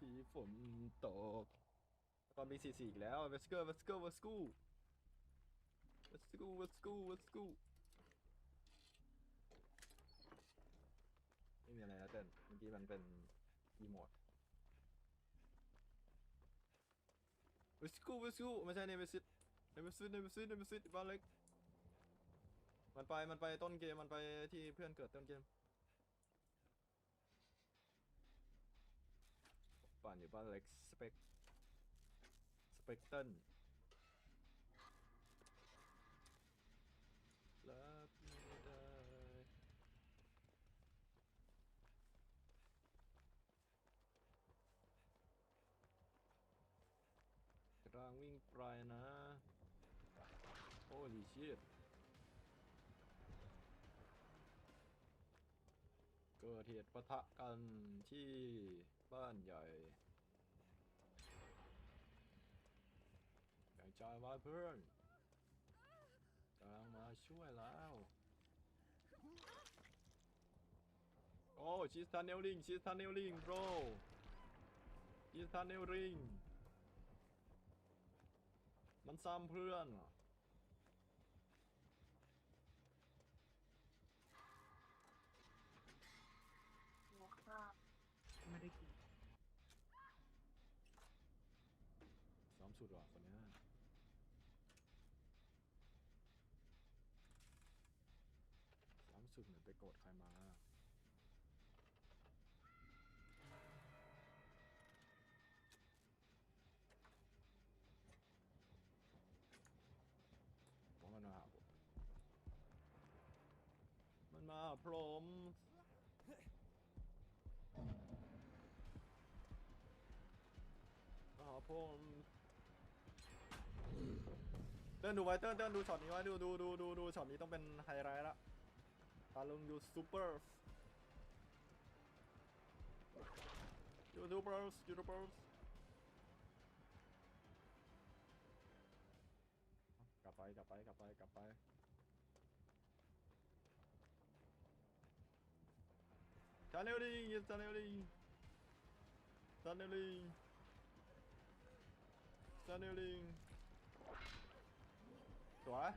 ที่ฝนตกตอนมีสี่สี่อีกแล้ว let's go let's go let's go let's go let's go let's go ไม่มีอะไรนะเต้นเมื่อกี้มันเป็นอีโมด let's go let's go ไม่ใช่เนมิซิตเนมิซิตเนมิซิตเนมิซิตบ้านเล็กมันไปมันไปต้นเกมมันไปที่เพื่อนเกิดต้นเกม ป่านอยู่บ้านเล็กสเปกสเปกเติลรับไม่ได้กำลังวิ่งไปนะ โอ้ลีชิตเกิดเหตุปะทะกันที่ บ้านใหญ่แบ่งใจไว้เพื่อนกำลังมาช่วยแล้ว โอ้ชีสทันเนลลิงชีสทันเนลลิง bro ชีสทันเนลลิงมันซ้ำเพื่อนวข้าวไม่ได้กิน ซ้อม สุดว่ะคนเนี้ยซ้อมสุดเหมือนไปโกรธใครมาผมมันมาหาผมมันมาหาผมมาหาผม เต้นดูไว้เต้นเต้นดูช็อตนี้ไว้ดูดูดูดูดูช็อตนี้ต้องเป็นไฮไลท์ละตาลงดูซูเปอร์ยูทูบเบอร์สยูทูบเบอร์สกลับไปกลับไปกลับไปกลับไปชาเนลลิงชาเนลลิงชาเนลลิงชาเนลลิ งสวย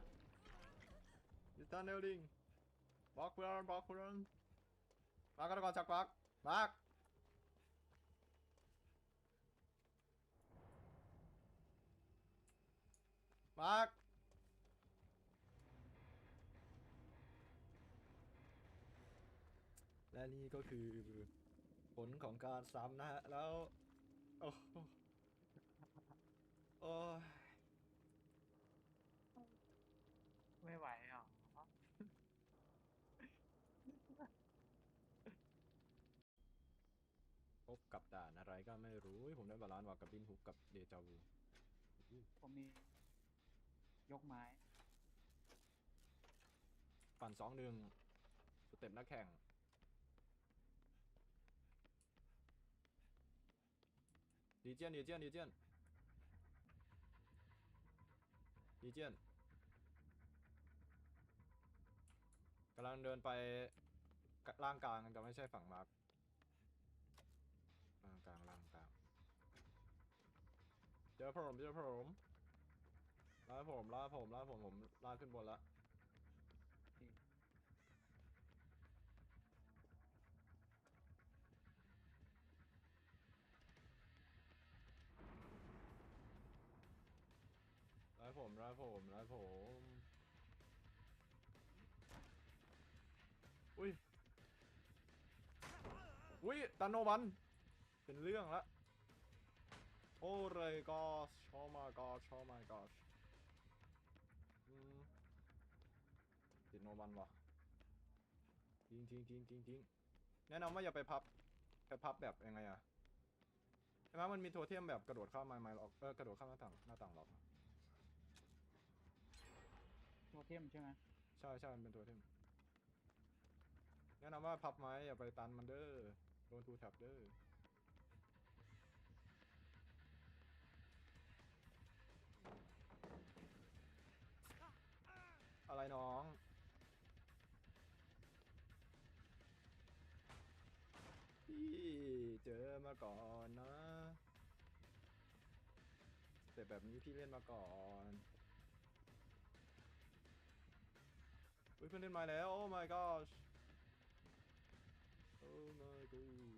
ยูชาเนลลิงบล็อกเพื่อนบล็อกเพื่อนมากันก่อนจักปักมาร์คมาร์คและนี่ก็คือผลของการซ้ำนะฮะ แล้ว โอ้โหโอ้ย ไม่ไหวอะพบกับด่านอะไรก็ไม่รู้อุ๊ยผมได้บาลานซ์ว่ะกับบินฮุกกับเดจาวูผมมี ยกไม้ปั่นสองหนึ่งสเต็ปนักแข่ง ดีเจียนดีเจียนดีเจียนดีเจียนำลังเดินไปล่างกลางแต่ไม่ใช่ฝั่งมาร์คล่างกลางล่างกลางเจอผมเจอผมล่าผมล่าผมล่าผมผมล่าขึ้นบนละร้ายผมร้ายผมร้ายผม อุ้ยตันโนบัน เป็นเรื่องละโอ้เลยก็ชอมาก็ชอมาก็อืมติดโนบันวะทิ้งทิ้งทิ้งทิ้งทิ้งแนะนำว่าอย่าไปพับไปพับแบบยังไงอะใช่ไหมมันมีโทเทมแบบกระโดดข้ามไม้ไม้หรอกเออกระโดดข้ามหน้าต่างหน้าต่างหรอกโทเทมใช่ไหมใช่ใช่มันเป็นตัวเทมแนะนำว่าพับไม้อย่าไปตันมันเด้อโดน ทูแท็บเด้ออะไรน้องพี่เจอมาก่อนนะแต่แบบนี้พี่เล่นมาก่อนเฮ้ยเพื่อนเล่นมาแล้ว โอ้ my gosh โอ้ my gosh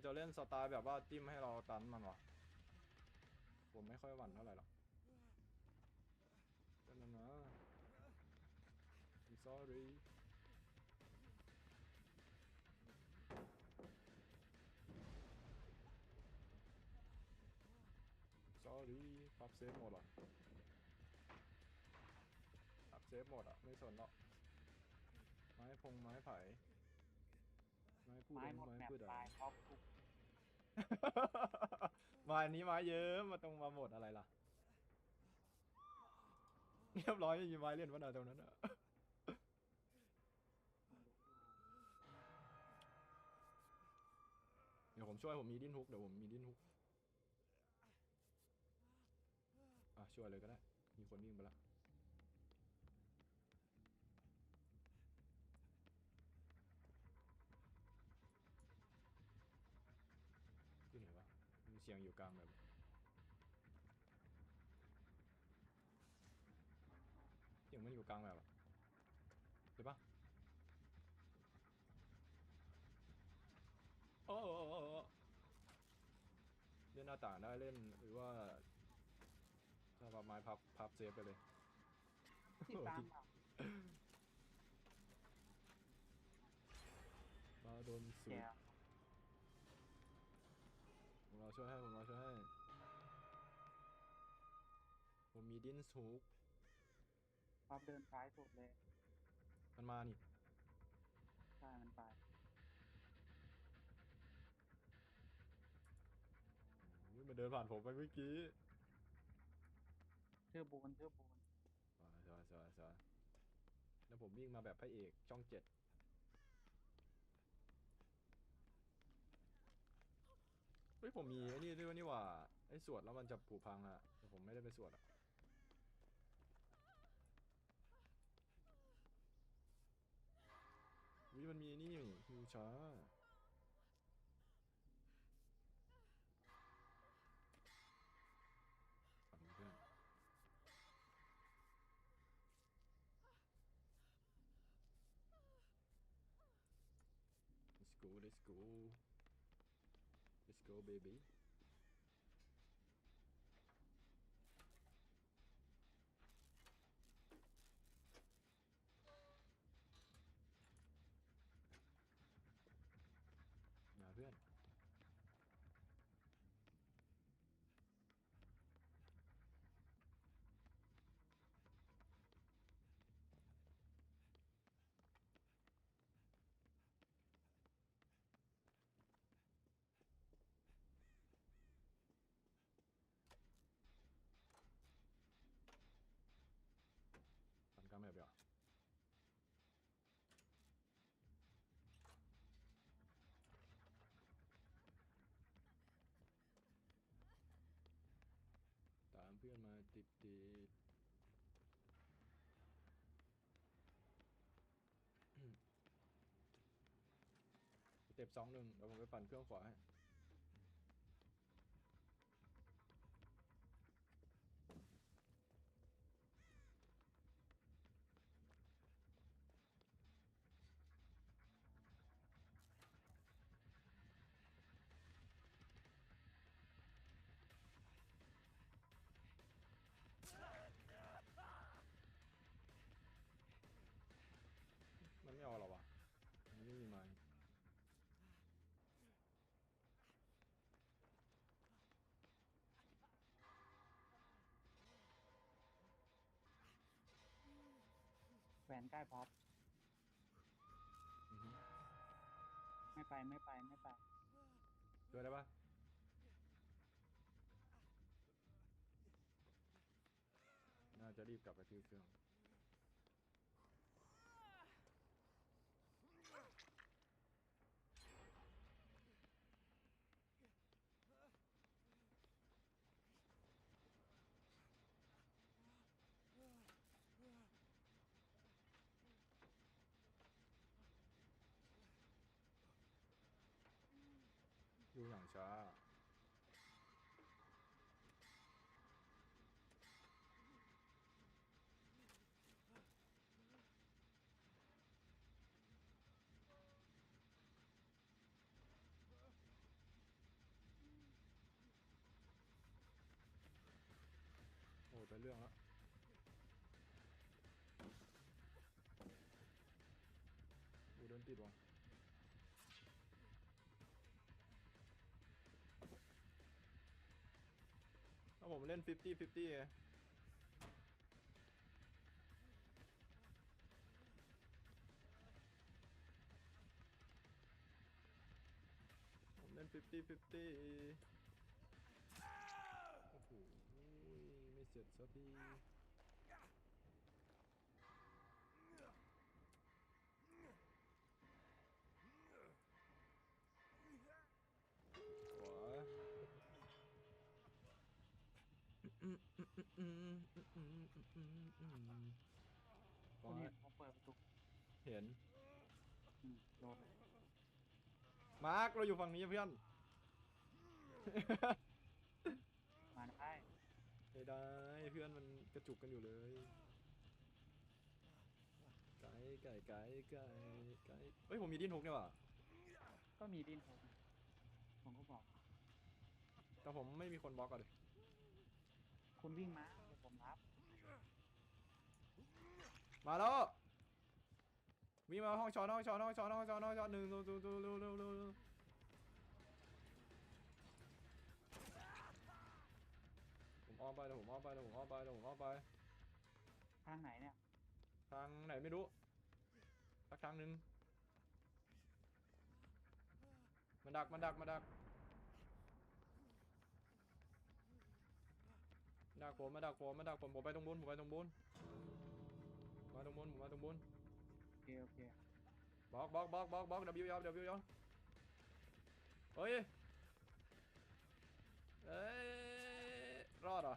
มันจะเล่นสไตล์แบบว่าจิ้มให้เราตันมันวะผมไม่ค่อยหวั่นเท่าไหร่หรอกก็นั่นนะ I'm sorry สอรี่ปรับเซฟหมดหรอปรับเซฟหมดอะ ไม่สนหรอก ไม้พงไม้ไผ่ ไม้พูดไม้หมดไม้แมปพูดอะ ตายท็อปทุก มาอันนี้มาเยอะมาตรงมาหมดอะไรล่ะเรียบร้อยยังมีไม้เล่นวันะตรงนั้นอะเดี๋ยวผมช่วยผมมีดิ้นฮุกเดี๋ยวผมมีดิ้นฮุกอะช่วยเลยก็ได้มีคนวิ่งไปแล้วที่ไหนวะ มีเสียงอยู่กลางแบบเสียงมันอยู่กลางแบบอะใช่ปะโอ้โอ้โอ้โอ้เล่นหน้าต่างได้เล่นหรือว่าถ้าพับไม้พับพับเซฟไปเลยติดตามอะมาโดนสูแกดผมเราช่วยให้ ผมเราช่วยให้ ผมมีดินสูกท็อปเดินซ้ายสุดเลย มันมานี่ ใช่ มันตายอุ๊ยมันเดินผ่านผมไปเมื่อกี้เทือบูนเทือบูนสวยสวยสวยสวยแล้วผมวิ่งมาแบบพระเอกช่องเจ็ด เฮ้ยผมมีไอ้นี่ด้วยนี่หว่าไอ้สวดแล้วมันจะผุพังอะแต่ผมไม่ได้ไปสวดอะวิมันมีไอ้นี่ฮิวช้าฝั่งนี้เพื่อน Let's go, let's go. baby. เพื่อนมาติดติดสเต็ปสองหนึ่งเดี๋ยวผมไปปั่นเครื่องขวา นใกล้พร็อปอือฮึไม่ไปไม่ไปไม่ไป ช่วยได้ปะน่าจะรีบกลับไปที่เครื่อง อย่างช้าโอ้เป็น ผมเล่น 50 50ไงผมเล่น 50 50 โอ้โห ไม่เสร็จสักที ขคุวาณเห็นผมเปิดประตูเห็น โดนมาร์คเราอยู่ฝั่งนี้เพื่อน มาได้ไม่ได้เพื่อนมันกระจุกกันอยู่เลย ไก่ไก่ไก่ไก่ไก่เฮ้ยผมมีดินหกเนี่ยว่ะก็มีดินผมผมก็บอก แต่ผมไม่มีคนบล็อกอะดิ คุณวิ่งมาเดี๋ยวผมรับ มาแล้ววิ่งมาห้องช้อนห้องช้อนห้องช้อนห้องช้อนห้องช้อนหนึ่งดูดูดูดูดูดูดูผมอ้อมไปเดี๋ยวผมอ้อมไปเดี๋ยวผมอ้อมไปเดี๋ยวผมอ้อมไปทางไหนเนี่ย ทางไหนไม่รู้สักทางหนึ่งมันดักมันดักมันดักมัน ดักผมมันดักผมมันดักผมผมไปตรงบนผมไปตรงบนมาตรงบนผมมาตรงบนโอเคโอเคบล็อกบล็อกบล็อกบล็อกบล็อก W ยาว W ยาวเฮ้ยเอ้ยรอดเหรอ